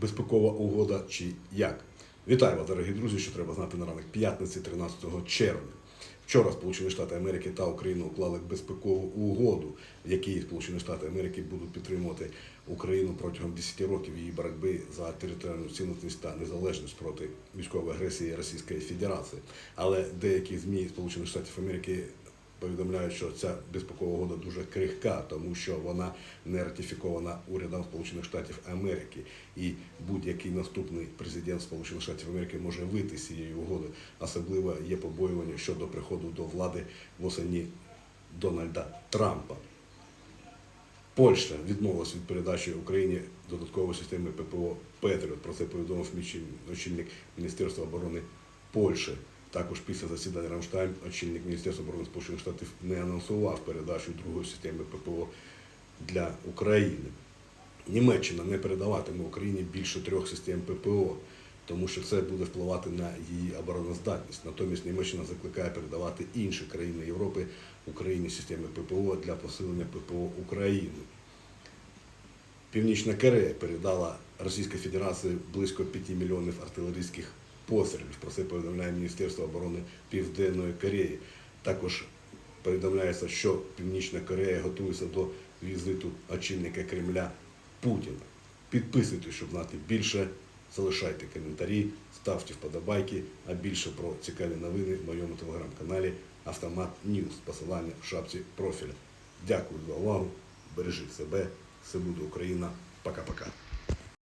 безпекова угода чи як? Вітаю вас, дорогі друзі, що треба знати на ранок п'ятниці 13 червня. Вчора Сполучені Штати Америки та Україна уклали безпекову угоду, в якій Сполучені Штати Америки будуть підтримувати Україну протягом 10 років її боротьби за територіальну цілісність та незалежність проти військової агресії Російської Федерації. Але деякі змі Сполучених Штатів Америки повідомляють, що ця безпекова угода дуже крихка, тому що вона не ратифікована урядом Сполучених Штатів Америки, і будь-який наступний президент Сполучених Штатів Америки може вийти з цієї угоди. Особливо є побоювання щодо приходу до влади восені Дональда Трампа. Польща відмовилась від передачі Україні додаткової системи ППО Петріот. Про це повідомив очільник Міністерства оборони Польщі. Також після засідання Рамштайн очільник Міністерства оборони Сполучених Штатів не анонсував передачу другої системи ППО для України. Німеччина не передаватиме Україні більше трьох систем ППО, тому що це буде впливати на її обороноздатність. Натомість Німеччина закликає передавати інші країни Європи Україні системи ППО для посилення ППО України. Північна Корея передала Російській Федерації близько 5 мільйонів артилерійських пострілів. Про це повідомляє Міністерство оборони Південної Кореї. Також повідомляється, що Північна Корея готується до візиту очільника Кремля Путіна. Підписуйтесь, щоб знати більше. Залишайте коментарі, ставте вподобайки, а більше про цікаві новини в моєму телеграм-каналі Автомат Ньюс. Посилання в шапці профіля. Дякую за увагу. Бережіть себе. Все буде Україна. Пока-пока.